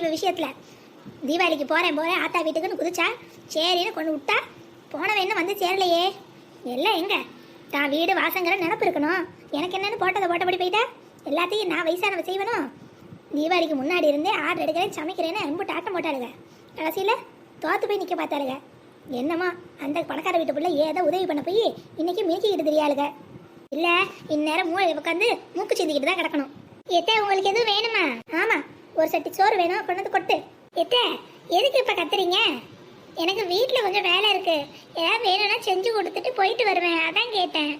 இவ விஷயத்தில். தீபாவளிக்கு போறேன் போறேன் ஆத்தா வீட்டுக்குன்னு குதிச்சா சரின்னு கொண்டு விட்டா போனவன் வந்து சேரலையே? எல்லாம் எங்க? தான் வீடு வாசங்கிற நினப்பு இருக்கணும். எனக்கு என்னென்னு போட்டதை போட்டபடி போயிட்டா? எல்லாத்தையும் நான் வயசானவ செய்வனும் தீபாவளிக்கு முன்னாடி இருந்தே ஆர்டர் எடுக்கிறேன் சமைக்கிறேன்னு அன்பு டாட்டம் போட்டாளுங்க. கடைசியில் தோத்து போய் நிற்க பார்த்தாளுங்க. என்னம்மா அந்த பணக்கார வீட்டு பிள்ளை ஏதோ உதவி பண்ண போய் இன்னைக்கு மிதிக்கிட்டு தெரியாளுங்க. இல்ல இந்நேரம் மூளை உட்காந்து மூக்கு சிந்திக்கிட்டு தான் கிடக்கணும். எத்தே உங்களுக்கு எதுவும் வேணுமா? ஆமா. ஒரு சட்டி சோறு வேணும் கொண்டு வந்து கொட்டு. எத்தே எதுக்கு இப்ப கத்துறீங்க? எனக்கு வீட்டில் கொஞ்சம் வேலை இருக்கு. ஏதாவது வேணும்னா செஞ்சு கொடுத்துட்டு போயிட்டு வருவேன். அதான் கேட்டேன்.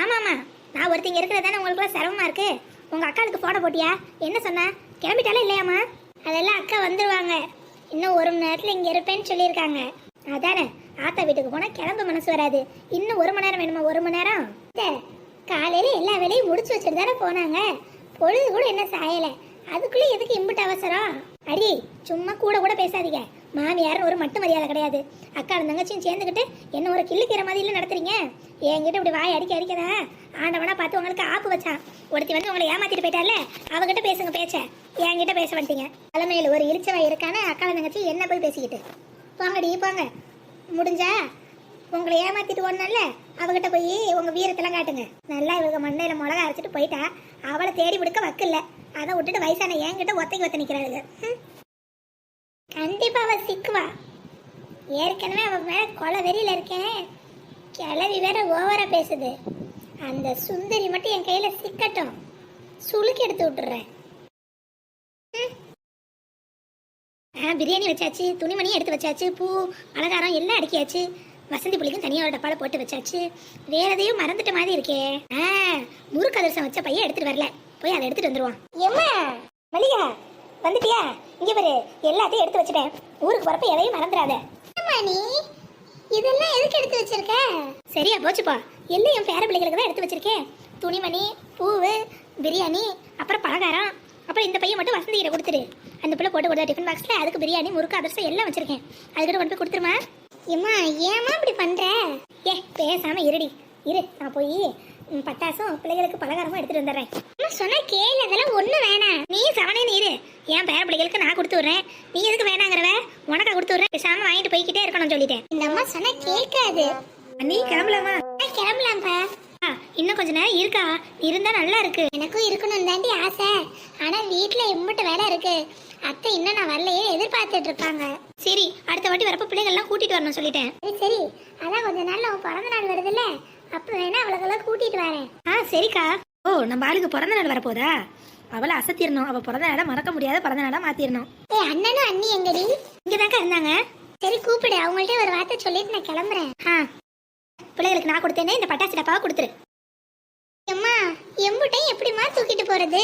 ஆமாம்மா நான் ஒருத்தங்க இருக்கிறது தானே உங்களுக்குலாம் சிரமமா இருக்கு? உங்க அக்காளுக்கு போட போட்டியா? என்ன சொன்னா? கிளம்பிட்டாலும் இல்லையாம்மா? அதெல்லாம் அக்கா வந்துருவாங்க. இன்னும் ஒரு மணி நேரத்துல இங்க இருப்பேன்னு சொல்லியிருக்காங்க. அதானே ஆத்தா வீட்டுக்கு போனா கிளம்ப மனசு வராது. இன்னும் ஒரு மணி நேரம் வேணுமா? ஒரு மணி நேரம்? அத்தை, காலையில எல்லா வேலையும் முடிச்சு வச்சுட்டு தானே போனாங்க. பொழுது கூட என்ன சாயலை. அதுக்குள்ள எதுக்கு இம்புட்டு அவசரம்? அடி சும்மா கூட கூட பேசாதீங்க. மாமியார் ஒரு மட்டு மரியாதை கிடையாது. அக்கா தங்கச்சியும் சேர்ந்துக்கிட்டு என்ன ஒரு கிள்ளுக்கிற மாதிரி நடத்துறீங்க? என்கிட்ட இப்படி வாய் அடிக்க அடிக்கதா? ஆண்டவனா பார்த்து உங்களுக்கு ஆப்பு வச்சான். ஒருத்தி வந்து உங்களை ஏமாத்திட்டு போயிட்டால அவகிட்ட பேசுங்க பேச்ச. என்கிட்ட பேச வந்துட்டீங்க. தலைமையில் ஒரு இழிச்சவன் இருக்கான்னு அக்கா தங்கச்சி என்ன போய் பேசிக்கிட்டு? போங்கடி போங்க. முடிஞ்சா? உங்களை ஏமாத்திட்டு ஓடனால அவகிட்ட போய் உங்க வீரத்தெல்லாம் காட்டுங்க. நல்லா இவங்க மண்ணையில மிளகா அரைச்சிட்டு போயிட்டா அவளை தேடி விடுக்க வக்கில்ல அதை விட்டுட்டு வயசான என்கிட்ட ஒத்தைக்கு ஒத்த நிற்கிறாளுங்க ஹம். கண்டிப்பா அவ சிக்குவா. ஏற்கனவே அவ மேல கொலை வெறியில இருக்கேன் கிளவி வேற ஓவரா பேசுது. அந்த சுந்தரி மட்டும் என் கையில சிக்கட்டும். சுளுக்கி எடுத்து விட்டுறேன். ம். ஆ பிரியாணி வச்சாச்சு துணிமணியும் எடுத்து வச்சாச்சு பூ அலங்காரம் எல்லாம் அடுக்கியாச்சு. வசந்தி புள்ளிக்கும் தனியாக ஒரு டப்பால போட்டு வச்சாச்சு. வேற எதையும் மறந்துட்ட மாதிரி இருக்கே. ஆ முறுக்கு அதிரசம் வச்ச பையன் எடுத்துட்டு வரல. போய் அதை எடுத்துட்டு வந்துருவான். எம்மா மல்லிகா வந்துட்டியா? இங்க பாரு எல்லாத்தையும் எடுத்து வச்சுட்டேன். ஊருக்கு போறப்ப எதையும் மறந்துடாத. நீ? இதெல்லாம் எதுக்கு எடுத்து வச்சிருக்க? சரியா போச்சுப்பா எல்லாம் என் பேர பிள்ளைகளுக்கு தான் எடுத்து வச்சிருக்கேன் துணிமணி பூவு பிரியாணி அப்புறம் பலகாரம் அப்புறம் இந்த பையன் மட்டும் வசந்தி கிட்ட கொடுத்துரு அந்த பிள்ளை போட்டு கொடுத்தா டிஃபன் பாக்ஸ்ல அதுக்கு பிரியாணி முறுக்கு அதிரசம் எல்லாம் வச்சிருக்கேன். அதுக்கிட்ட கொண்டு போய் கொடுத்துருமா? ஏம்மா ஏமா இப்படி பண்ற? ஏ பேசாம இருடி. இரு நான் போய் பட்டாசும் பிள்ளைகளுக்கு பலகாரமும் எடுத்துட்டு வந்துடுறேன். அம்மா சொன்னா கேளு அதெல்லாம் ஒண்ணு வேணாம். நீ சவனே நீரு என் பேர பிள்ளைகளுக்கு நான் கொடுத்து விடுறேன். நீ எதுக்கு வேணாங்கிறவ? உனக்கா கொடுத்து விடுறேன். பேசாம வாங்கிட்டு போய்கிட்டே இருக்கணும் சொல்லிட்டேன். இந்த அம்மா சொன்னா கேட்காது. நீ கிளம்பலாமா? கிளம்பலாம்ப்பா. ஆ, இன்னும் கொஞ்ச நேரம் இருக்கா? இருந்தா நல்லா இருக்கு. எனக்கும் இருக்கணும் தாண்டி ஆசை. ஆனா வீட்டுல எம்பிட்டு வேலை இருக்கு. அத்தை இன்னும் நான் வரலையே எதிர்பார்த்துட்டு இருப்பாங்க. சரி அடுத்த வாட்டி வரப்ப பிள்ளைகள்லாம் கூட்டிட்டு வரணும் சொல்லிட்டேன். சரி அதான் கொஞ்ச நாள்ல உன் பிறந்த நாள் வருதுல்ல அப்ப வேணா அவளுக்கெல்லாம் கூட்டிட்டு வரேன். ஆ சரிக்கா. ஓ நம்ம ஆளுக்கு பிறந்த நாள் வரப்போதா? அவளை அசத்திடணும் அவ பிறந்த நாளை மறக்க முடியாத பிறந்த நாளா மாத்திரணும். ஏ அண்ணனும் அண்ணி எங்கடி? இங்கதாக்கா இருந்தாங்க. சரி கூப்பிடு. அவங்கள்ட்ட ஒரு வார்த்தை சொல்லிட்டு நான் கிளம்புறேன். ஆ. பிள்ளைகளுக்கு நான் கொடுத்தேனே இந்த பட்டாசு டப்பாவை கொடுத்துரு. அம்மா எம்புட்டையும் எப்படிம்மா தூக்கிட்டு போறது?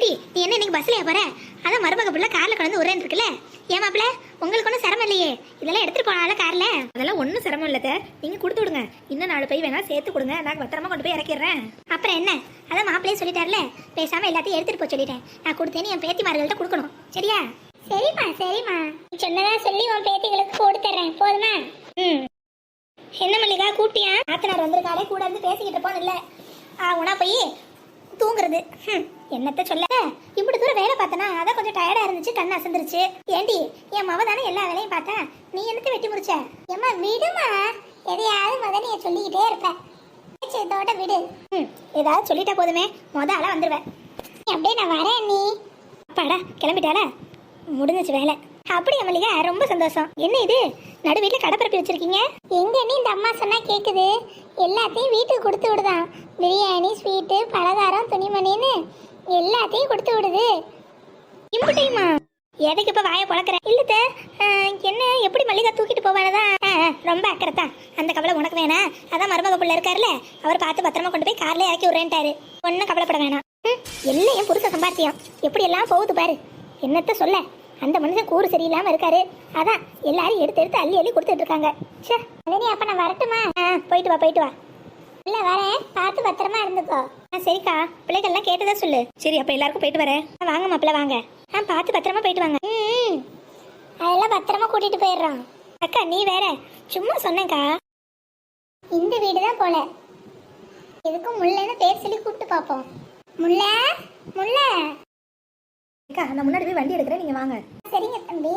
நீ என்ன இன்னைக்கு பஸ்லயா போற? அதான் மருமக புள்ள கார்ல கலந்து ஒரே இருக்குல்ல? ஏன் மாப்பிள உங்களுக்கு ஒன்றும் சிரமம் இல்லையே. இதெல்லாம் எடுத்துட்டு போனால கார்ல? அதெல்லாம் ஒன்றும் சிரமம் இல்லத்த நீங்க கொடுத்து விடுங்க. இன்னும் நாலு பை வேணா சேர்த்து கொடுங்க. நான் பத்திரமா கொண்டு போய் இறக்கிடுறேன். அப்புறம் என்ன? அதான் மாப்பிளையே சொல்லிட்டார்ல பேசாம எல்லாத்தையும் எடுத்துட்டு போக சொல்லிட்டேன். நான் கொடுத்தேன்னு என் பேத்திமார்கள்ட்ட கொடுக்கணும். சரியா? சரிம்மா சரிம்மா. சொன்னதா சொல்லி உன் பேத்திகளுக்கு கொடுத்துறேன் போதுமா? ம். என்ன மல்லிகா கூப்பிட்டியா? ஆத்தனார் வந்திருக்காளே கூட இருந்து பேசிக்கிட்டு போனில்ல ஆ உனா போய் தூங்குறது. ஹம், என்னத்த சொல்ல? இப்படி தூரம் வேலை பார்த்தனா அதான் கொஞ்சம் டயர்டா இருந்துச்சு கண் அசந்துருச்சு. ஏண்டி என் மவ தானே எல்லா வேலையும் பார்த்தேன் நீ என்னத்த வெட்டி முடிச்ச? ஏம்மா விடுமா எதையாவது முத நீ சொல்லிக்கிட்டே இருப்ப. சரி, இதோட விடு. ம் ஏதாவது சொல்லிட்டா போதுமே. மொத ஆளா வந்துருவேன் அப்படியே நான் வரேன் நீ. அப்பாடா கிளம்பிட்டாளா? முடிஞ்சிச்சு வேலை. அப்படியா அமலிகா ரொம்ப சந்தோஷம். என்ன இது? நடு வீட்டில் கடப்பரப்பி வச்சிருக்கீங்க? எங்கன்னு இந்த அம்மா சொன்னா கேட்குது எல்லாத்தையும் வீட்டுக்கு கொடுத்து விடுதான். பிரியாணி ஸ்வீட்டு பலகாரம் துணிமணின்னு. எல்லாத்தையும் கொடுத்து விடுது. இம்புட்டையுமா எதுக்கு இப்ப வாயை பழக்கிற இல்லத்த என்ன எப்படி மல்லிகா தூக்கிட்டு போவானதான் ரொம்ப அக்கறை தான் அந்த கவலை உனக்கு வேணாம் அதான் மருமக பிள்ளை இருக்காருல்ல அவர் பார்த்து பத்திரமா கொண்டு போய் கார்ல இறக்கி விடுறேன்ட்டாரு. ஒன்னும் கவலைப்பட வேணாம். ம், எல்லாம் என் புருஷ சம்பாத்தியம். எப்படி எல்லாம் போகுது பாரு. என்னத்த சொல்ல? அந்த மனுஷன் கூறு சரியில்லாம இருக்காரு. அதான் எல்லாரும் எடுத்து எடுத்து அள்ளி அள்ளி கொடுத்துட்டு இருக்காங்க. சே அப்ப நான் வரட்டுமா? ஆ, போயிட்டு வா போயிட்டு வா. இல்ல வரேன். பார்த்து பத்திரமா இருந்துக்கோ. ஆ சரிக்கா. பிள்ளைகள்லாம் கேட்டதா சொல்லு. சரி அப்ப எல்லாருக்கும் போயிட்டு வரேன். வாங்க மாப்பிள்ள வாங்க. ஆ பார்த்து பத்திரமா போயிட்டு வாங்க. ம் அதெல்லாம் பத்திரமா கூட்டிட்டு போயிடுறோம். அக்கா நீ வேற. சும்மா சொன்னேன்க்கா. இந்த வீடு தான் போல. எதுக்கும் முல்லைன்னு பேர் சொல்லி கூப்பிட்டு பார்ப்போம். முல்லை? முல்லை? அக்கா நான் முன்னாடி போய் வண்டி எடுக்கிறேன். நீங்கள் வாங்க. சரிங்க தம்பி.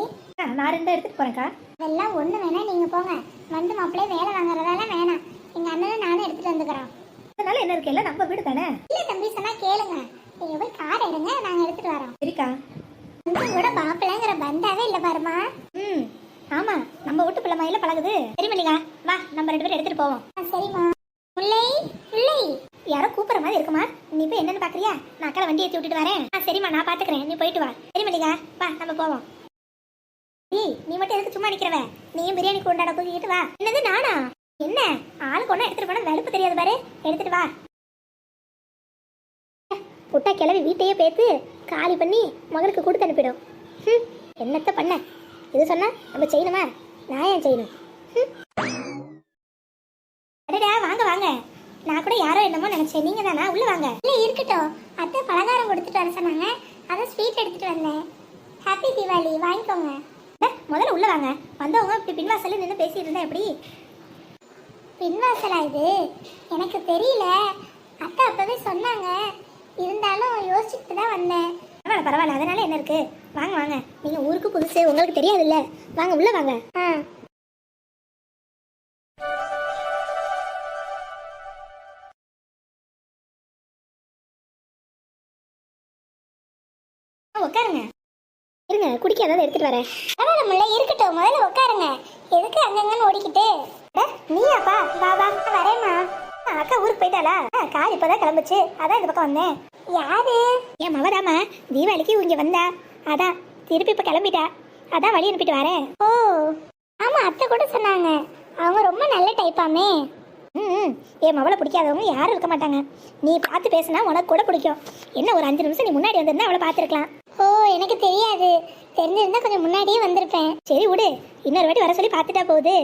நான் ரெண்டா எடுத்துகிட்டு போகிறேன்க்கா அதெல்லாம் ஒண்ணு வேணா நீங்க போங்க. வந்து மாப்பிள்ளை வேலை வாங்குறதால வேணாம். எங்க அண்ணனும் நானும் எடுத்துட்டு வந்துக்கிறோம். அதனால என்ன இருக்கு? எல்லாம் நம்ம வீடு தானே? இல்ல தம்பி சொன்னா கேளுங்க. நீங்க போய் கார் எடுங்க நாங்க எடுத்துட்டு வரோம். சரிக்கா கொஞ்சம் கூட மாப்பிள்ளைங்கிற பந்தாவே இல்ல பாருமா ம் ஆமாம் நம்ம வீட்டு பிள்ளை மயில பழகுது. சரி மல்லிகா வா நம்ம ரெண்டு பேரும் எடுத்துகிட்டு போவோம். சரிம்மா. முல்லை முல்லை. யாரோ கூப்பிட்ற மாதிரி இருக்குமா? நீ போய் என்னன்னு பார்க்குறியா நான் அக்கா வண்டி ஏற்றி விட்டுட்டு வரேன். ஆ சரிம்மா நான் பார்த்துக்கிறேன் நீ போயிட்டு வா. சரி மல்லிகா வா நம்ம போவோம். ஏய் நீ மட்டும் எதுக்கு சும்மா நிக்கிறவ? நீயும் பிரியாணி கொண்டாட தூக்கிட்டு வா. என்னது நானா? என்ன? ஆளுக்கு ஒன்றா எடுத்துட்டு போனா வெளுப்பு தெரியாது பாரு. எடுத்துட்டு வா. புட்டா கிளவி வீட்டையே பேத்து காலி பண்ணி மகனுக்கு கொடுத்து அனுப்பிடும். ஹம், என்னத்த பண்ண? இது சொன்னா நம்ம செய்யணுமா? நான் ஏன் செய்யணும்? அடடா வாங்க வாங்க. நான் கூட யாரோ என்னமோ நினைச்சேன். நீங்க தானா? உள்ள வாங்க. இல்ல இருக்கட்டும். அத்தை பலகாரம் கொடுத்துட்டு வர சொன்னாங்க. அதான் ஸ்வீட் எடுத்துட்டு வந்தேன். ஹாப்பி தீபாவளி வாங்கிக்கோங்க. முதல்ல உள்ள வாங்க. வந்தவங்க இப்படி பின்வாசல்ல நின்று பேசிட்டு இருந்தா எப்படி? பின்வாசலா இது? எனக்கு தெரியல. அத்தை அப்பவே சொன்னாங்க. இருந்தாலும் யோசிச்சுட்டு தான் வந்தேன். பரவாயில்ல பரவாயில்ல. அதனால என்ன இருக்கு? வாங்க வாங்க. நீங்க ஊருக்கு புதுசு. உங்களுக்கு தெரியாதுல்ல. வாங்க உள்ள வாங்க. ஆ உட்காருங்க. இருங்க குடிக்க ஏதாவது எடுத்துட்டு வரேன். பரவாயில்ல முல்லை. இருக்கட்டும். முதல்ல உட்காருங்க. எதுக்கு அங்கங்கன்னு ஓடிக்கிட்டு? நீயாப்பா? வா வா நான் வரேம்மா. அக்கா ஊருக்கு போயிட்டாளா? கார் இப்பதான் கிளம்புச்சு. அதான் இந்த பக்கம் வந்தேன். யாரு? என் மவதாமா தீபாவளிக்கு இங்க வந்தா. அதான் திருப்பி இப்ப கிளம்பிட்டா. அதான் வழி அனுப்பிட்டு வரேன். ஓ ஆமா அத்தை கூட சொன்னாங்க. அவங்க ரொம்ப நல்ல டைப்பாமே ம். என் மவளை பிடிக்காதவங்க யாரும் இருக்க மாட்டாங்க. நீ பார்த்து பேசுனா உனக்கு கூட பிடிக்கும். என்ன ஒரு அஞ்சு நிமிஷம் நீ முன்னாடி வந்திருந்தா அவளை பார்த்துருக்கலாம். ஓ எனக்கு தெரியாது. தெரிஞ்சிருந்தா கொஞ்சம் முன்னாடியே வந்திருப்பேன். சரி விடு. இன்னொரு வாட்டி வர சொல்லி பார்த்துட்டா போகுது.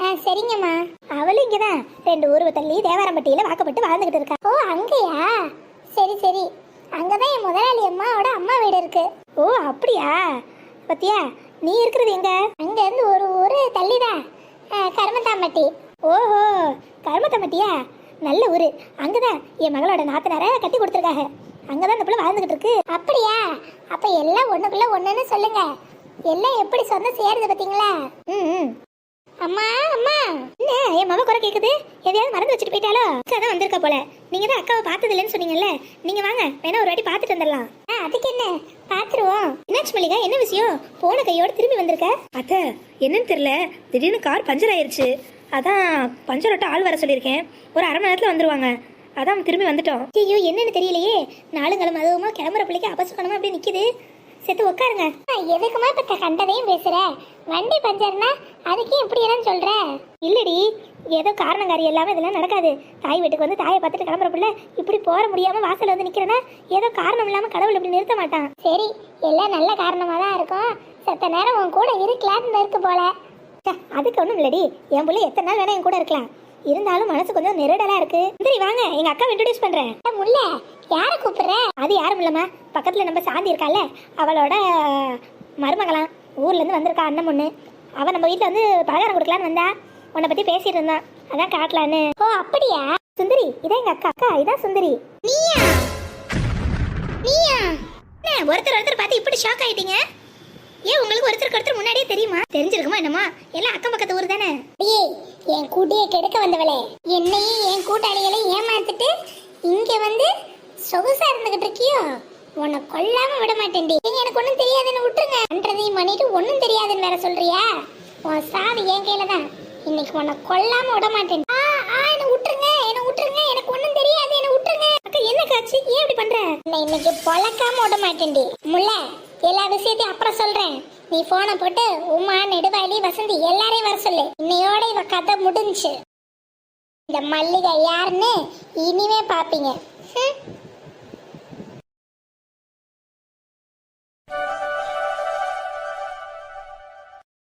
ஆ சரிங்கம்மா. அவளும் இங்கதான். ரெண்டு ஊர்வ தள்ளி தேவாரம்பட்டியில வாக்கப்பட்டு வாழ்ந்துகிட்டு இருக்கா. ஓ அங்கயா? சரி சரி. அங்கதான் என் முதலாளி அம்மாவோட அம்மா வீடு இருக்கு. ஓ அப்படியா? பத்தியா நீ இருக்கிறது எங்க? அங்க இருந்து ஒரு ஊரு தள்ளிதான் கருமத்தாம்பட்டி. ஓஹோ கருமத்தாம்பட்டியா? நல்ல ஊரு. அங்கதான் என் மகளோட நாத்தனார கட்டி கொடுத்துருக்காங்க. அங்கதான் இந்த பிள்ளை வாழ்ந்துகிட்டு இருக்கு. அப்படியா? அப்ப எல்லாம் ஒண்ணுக்குள்ள ஒண்ணுன்னு சொல்லுங்க. எல்லாம் எப்படி சொந்த சேருது பாத்தீங்களா? ம் ம். அம்மா அம்மா. என்ன என் மக குறை கேக்குது? எதையாவது மறந்து வச்சுட்டு போயிட்டாலோ அக்கா தான் வந்திருக்க போல. நீங்க தான் அக்காவை பார்த்தது இல்லைன்னு சொன்னீங்கல்ல? நீங்க வாங்க வேணா ஒரு வாட்டி பார்த்துட்டு வந்துடலாம். ஆ அதுக்கு என்ன? பாத்துருவோம் என்னாச்சு மல்லிகா என்ன விஷயம்? போன கையோட திரும்பி வந்திருக்க? அத்தை என்னன்னு தெரியல. திடீர்னு கார் பஞ்சர் ஆயிருச்சு. அதான் பஞ்சர் ஓட்ட ஆள் வர சொல்லியிருக்கேன். ஒரு அரை மணி நேரத்தில் வந்துருவாங்க. அதான் திரும்பி வந்துட்டோம். ஐயோ என்னன்னு தெரியலையே. நாளுங்களும் அதுவுமா கிளம்புற பிள்ளைக்கு அபசகனமா அப்படியே நிக்குது. செத்து உட்காருங்க. எதுக்குமா இப்ப கண்டதையும் பேசுற? வண்டி பஞ்சர்னா அதுக்கே இப்படி எல்லாம் சொல்ற? இல்லடி ஏதோ காரணங்காரி எல்லாமே இதெல்லாம் நடக்காது. தாய் வீட்டுக்கு வந்து தாயை பார்த்துட்டு கிளம்புற பிள்ளை இப்படி போற முடியாம வாசல் வந்து நிக்கிறேன்னா ஏதோ காரணம் இல்லாம கடவுள் இப்படி நிறுத்த மாட்டான். சரி எல்லாம் நல்ல காரணமா தான் இருக்கும். செத்த நேரம் உன் கூட இருக்கலாம்னு இருக்கு போல. அதுக்கு ஒன்றும் இல்லடி. என் பிள்ளை எத்தனை நாள் வேணா என் கூட இருக்கலாம். இருந்தாலும் மனசு கொஞ்சம் நெருடலா இருக்கு. சரி வாங்க. எங்க அக்கா இன்ட்ரடியூஸ் பண்றேன். முல்லை யார கூப்பிடுற? அது யாரும் இல்லம்மா. பக்கத்துல நம்ம சாந்தி இருக்கால அவளோட மருமகளாம். ஊர்ல இருந்து வந்திருக்கா அண்ணன் பொண்ணு. அவ நம்ம வீட்டில் வந்து பலகாரம் கொடுக்கலான்னு வந்தா. உன்னை பத்தி பேசிட்டு இருந்தான். அதான் காட்டலான்னு. ஓ அப்படியா? சுந்தரி இதான் எங்க அக்கா. அக்கா இதான் சுந்தரி. நீயா? நீயா? ஒருத்தர் ஒருத்தர் பார்த்து இப்படி ஷாக் ஆயிட்டீங்க? ஏன் உங்களுக்கு ஒருத்தருக்கு ஒருத்தர் முன்னாடியே தெரியுமா? தெரிஞ்சிருக்குமா என்னமா? எல்லாம் அக்கம் பக்கத்து ஊர் தானே? ஏய் என் கூட்டியை கெடுக்க வந்தவளே. என்னையும் என் கூட்டாளிகளையும் ஏமாத்திட்டு இங்க வந்து சொகுசா இருந்துகிட்டு இருக்கியோ? உன்னை கொல்லாம விட மாட்டேன்டி. ஏங்க, எனக்கு ஒண்ணும் தெரியாதுன்னு விட்டுருங்க. பண்றதையும் பண்ணிட்டு ஒண்ணும் தெரியாதுன்னு வேற சொல்றியா? உன் சாவி என் கையில தான். இன்னைக்கு உன்னை கொல்லாம விட மாட்டேன். ஆ ஆ என்ன விட்டுருங்க என்ன விட்டுருங்க. எனக்கு ஒண்ணும் தெரியாது என்ன விட்டுருங்க. அக்கா என்ன காட்சி ஏன் இப்படி பண்ற? நான் இன்னைக்கு பொழக்காம விட மாட்டேன்டி. முல்ல எல்லா விஷயத்தையும் அப்புறம் சொல்றேன். நீ போனை போட்டு உமா நெடுவாளி வசந்தி எல்லாரையும் வர சொல்லு. இன்னையோட இவ கதை முடிஞ்சுச்சு இந்த மல்லிகை யாருன்னு இனிமே பாப்பீங்க.